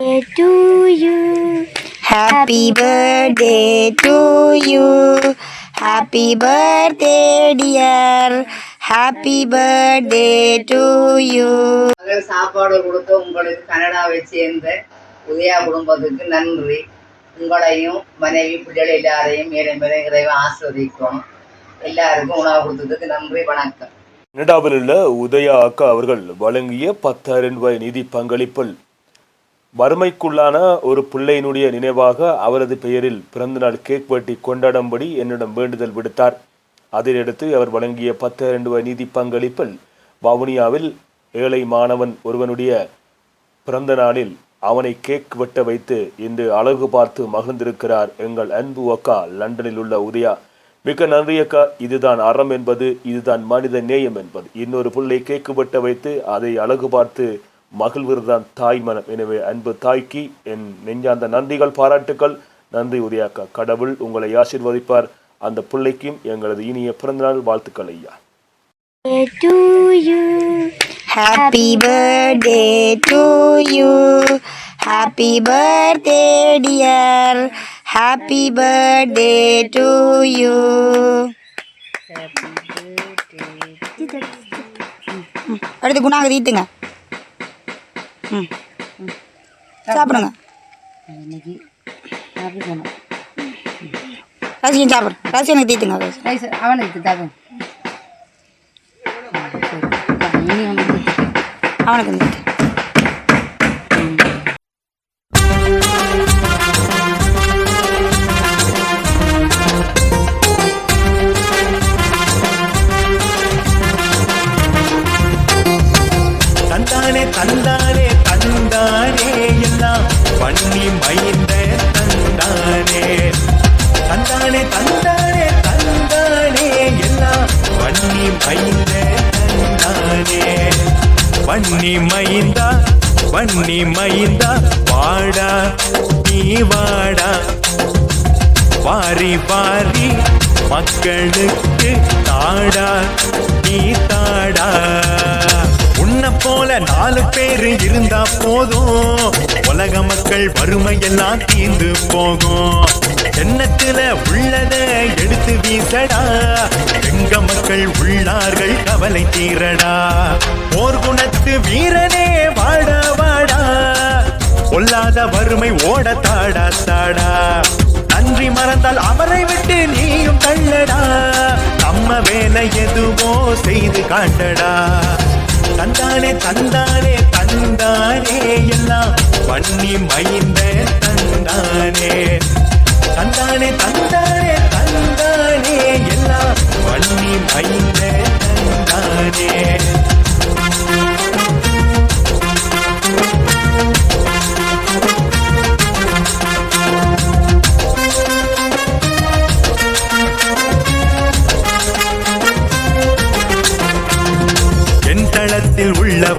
to you. Happy birthday to you. Happy birthday, dear. Happy birthday to you. சாப்பாடு கொடுத்து உங்களுக்கு கனடாவை சேர்ந்த உதயா குடும்பத்துக்கு நன்றி உங்களையும் மனைவி பிள்ளைகள் எல்லாரையும் மேலும் மேலும் இறைவன் ஆஸ்வதிக்கணும் எல்லாருக்கும் உணவு கொடுத்ததுக்கு நன்றி வணக்கம் கனடாவில் உள்ள உதயா அக்கா அவர்கள் வழங்கிய பத்தாயிரம் ரூபாய் நிதி பங்களிப்பில் வறுமைக்குள்ளான ஒரு பிள்ளையினுடைய நினைவாக அவரது பெயரில் பிறந்தநாள் கேக் வெட்டி கொண்டாடும்படி என்னிடம் வேண்டுதல் விடுத்தார். அதையடுத்து அவர் வழங்கிய பத்தாயிரம் ரூபாய் நிதி பங்களிப்பில் வவுனியாவில் ஏழை மாணவன் ஒருவனுடைய பிறந்த நாளில் அவனை கேக் வெட்ட வைத்து இன்று அழகு பார்த்து மகிழ்ந்திருக்கிறார் எங்கள் அன்பு அக்கா லண்டனில் உள்ள உதயா. மிக நன்றி அக்கா. இதுதான் அறம் என்பது இதுதான் மனித நேயம் என்பது. இன்னொரு புள்ளை கேக்கு வெட்ட வைத்து அதை அழகு பார்த்து மகிழ்வதுதான் தாய் மனம் எனவே அன்பு தாய்க்கு என் நெஞ்சார்ந்த நன்றிகள் பாராட்டுக்கள் நன்றி உதயா அக்கா கடவுள் உங்களை ஆசீர்வதிப்பார் அந்த பிள்ளைக்கும் எங்களது இனிய பிறந்தநாள் வாழ்த்துக்கள் ஐயா birthday to you. Happy birthday, dear. Happy birthday to you. ம், அடுத்து குணாக ம். சாப்பிடுங்க. இன்னைக்கு அப்படி போனோம் ரசிகன் சாப்பிடு. ரசிகனுக்கு தீத்துங்க ரசி. ரைஸ் அவனுக்கு இனி அவனுக்கு தந்தானே தந்தானே பண்ணி மைந்தா பண்ணி மைந்தா வாடா நீ வாடா. வாரி வாரி மக்களுக்கு தாடா நீ தாடா. உன்னை போல நாலு பேரு இருந்தா போதும். உலக மக்கள் வறுமையெல்லாம் தீர்ந்து போகும். எண்ணத்துல உள்ளதை எடுத்து வீசடா. எங்க மக்கள் உள்ளார்கள் கவலை தீரடா. போர் குணத்து வீரனே வாடா வாடா. கொல்லாத வறுமை ஓட தாடா தாடா. நன்றி மறந்தால் அவரை விட்டு நீயும் தள்ளடா. நம்ம வேலை எதுவோ செய்து காட்டடா. தந்தானே தந்தானே தந்தானே எல்லாம் பண்ணி மயின்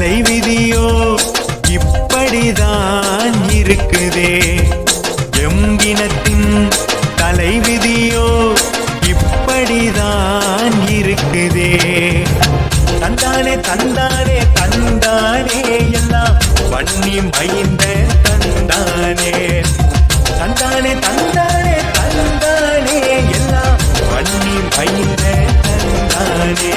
தலைவிதியோ இப்படிதான் இருக்குதே. எம்பினத்தின் தலைவிதியோ இப்படிதான் இருக்குதே. தந்தானே தந்தானே தந்தானே எல்லாம் வன்னி மைந்த தந்தானே. தந்தானே தந்தானே தந்தானே எல்லாம் வன்னி மைந்த தந்தானே.